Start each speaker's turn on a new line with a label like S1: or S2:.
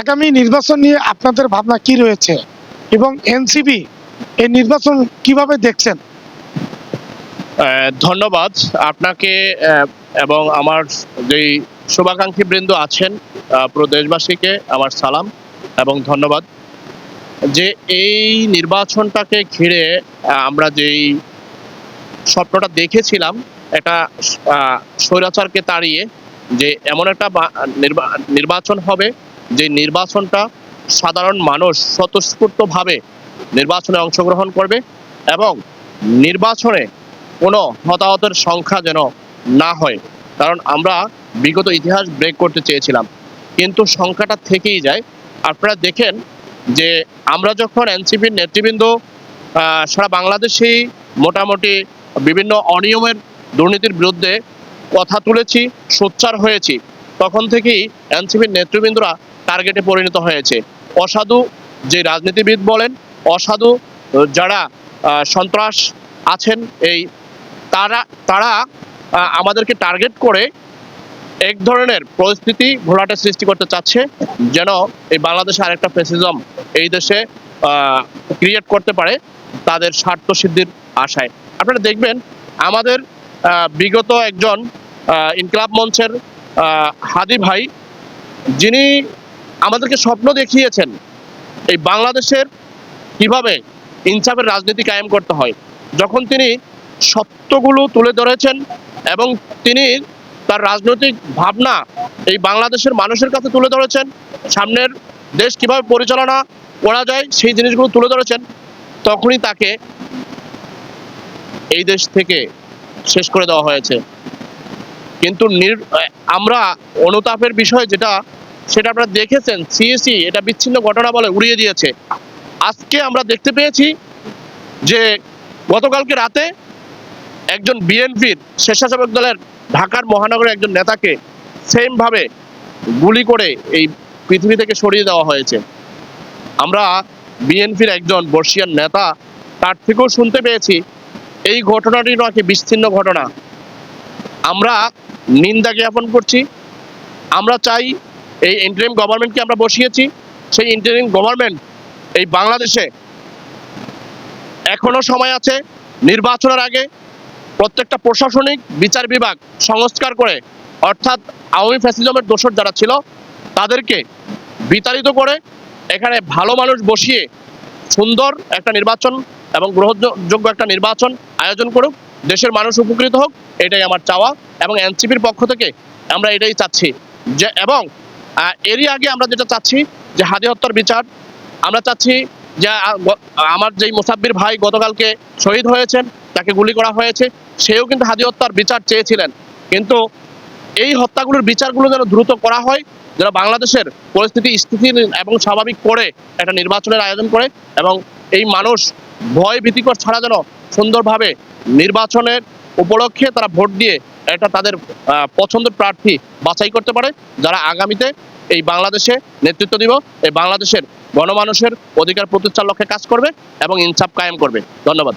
S1: আগামী নির্বাচন নিয়ে আপনাদের ভাবনা কি রয়েছে? এবং এনসিপি এই নির্বাচন কীভাবে দেখছেন?
S2: ধন্যবাদ। আপনাকে এবং আমার যেই শুভাকাঙ্ক্ষী বৃন্দ আছেন প্রদেশবাসীকে আমার সালাম এবং ধন্যবাদ। যে এই নির্বাচনটাকে ঘিরে আমরা যেই স্বপ্নটা দেখেছিলাম, এটা স্বৈরাচারকে তাড়িয়ে যে এমন একটা নির্বাচন হবে যে নির্বাচনটা সাধারণ মানুষ স্বতঃস্ফূর্তভাবে নির্বাচনে অংশগ্রহণ করবে এবং নির্বাচনে কোনো হতাহতের সংখ্যা যেন না হয়। কারণ আমরা বিগত ইতিহাস ব্রেক করতে চেয়েছিলাম। কিন্তু সংখ্যাটা থেকেই যায়। আপনারা দেখেন যে আমরা যখন এনসিপির নেতৃবৃন্দ সারা বাংলাদেশেই মোটামুটি বিভিন্ন অনিয়মের দুর্নীতির বিরুদ্ধে কথা তুলেছি, সোচ্চার হয়েছি, তখন থেকেই এনসিপির নেতৃবৃন্দরা টার্গেটে পরিণত হয়েছে। অসাধু যে রাজনীতিবিদ বলেন, অসাধু যারা সন্ত্রাস আছেন, এই তারা তারা আমাদেরকে টার্গেট করে এক ধরনের পরিস্থিতি ঘোলাটে সৃষ্টি করতে চাচ্ছে, যেন এই বাংলাদেশে আরেকটা ফেসিজম এই দেশে ক্রিয়েট করতে পারে তাদের স্বার্থ সিদ্ধির আশায়। আপনারা দেখবেন, আমাদের বিগত একজন ইনকলাব মঞ্চের হাদি ভাই, যিনি আমাদেরকে স্বপ্ন দেখিয়েছেন এই বাংলাদেশের কীভাবে ইনসাফের রাজনীতি কায়েম করতে হয়। যখন তিনি সত্যগুলো তুলে ধরেছেন এবং তিনি তার রাজনৈতিক ভাবনা এই বাংলাদেশের মানুষের কাছে তুলে ধরেছেন, সামনের দেশ কীভাবে পরিচালনা করা যায় সেই জিনিসগুলো তুলে ধরেছেন, তখনই তাকে এই দেশ থেকে শেষ করে দেওয়া হয়েছে। কিন্তু আমরা অনুতাপের বিষয় যেটা সেটা আপনারা দেখেছেন সিএসি এটা বিচ্ছিন্ন ঘটনা বলে উড়িয়ে দিয়েছে। আজকে আমরা দেখতে পেয়েছি যে গতকালকে রাতে একজন বিএনপির স্বেচ্ছাসেবক দলের ঢাকার মহানগরের একজন নেতাকে সেম ভাবে গুলি করে এই পৃথিবী থেকে সরিয়ে দেওয়া হয়েছে। আমরা বিএনপির একজন বর্ষিয়ান নেতা, তার থেকেও শুনতে পেয়েছি, এই ঘটনাটি নাকি বিচ্ছিন্ন ঘটনা। আমরা নিন্দা জ্ঞাপন করছি। আমরা চাই এই ইন্টারিম গভর্নমেন্টকে আমরা বসিয়েছি? সেই ইন্টারিম গভর্নমেন্ট এই বাংলাদেশে এখনও সময় আছে নির্বাচনের আগে প্রত্যেকটা প্রশাসনিক বিচার বিভাগ সংস্কার করে, অর্থাৎ আওয়ামী ফ্যাসিজমের দোষর যারা ছিল, তাদেরকে বিতাড়িত করে এখানে ভালো মানুষ বসিয়ে সুন্দর একটা নির্বাচন এবং গ্রহণযোগ্য একটা নির্বাচন আয়োজন করুক, দেশের মানুষ উপকৃত হোক, এটাই আমার চাওয়া এবং এনসিপির পক্ষ থেকে আমরা এটাই চাচ্ছি। যে এবং এরই আগে আমরা যেটা চাচ্ছি যে হাদি হত্যার বিচার, আমরা চাচ্ছি যে আমার যেই মোসাব্বির ভাই গতকালকে শহীদ হয়েছেন, তাকে গুলি করা হয়েছে, সেও কিন্তু হাদি হত্যার বিচার চেয়েছিলেন। কিন্তু এই হত্যাগুলোর বিচারগুলো যেন দ্রুত করা হয়, যেন বাংলাদেশের পরিস্থিতি স্থিতির এবং স্বাভাবিক করে একটা নির্বাচনের আয়োজন করে এবং এই মানুষ ভয় ভীতিকর ছাড়া যেন সুন্দরভাবে নির্বাচনের উপলক্ষে তারা ভোট দিয়ে এটা তাদের পছন্দের প্রার্থী বাছাই করতে পারে, যারা আগামীতে এই বাংলাদেশে নেতৃত্ব দিব, এই বাংলাদেশের গণমানুষের অধিকার প্রতিষ্ঠার লক্ষ্যে কাজ করবে এবং ইনসাফ কায়েম করবে। ধন্যবাদ।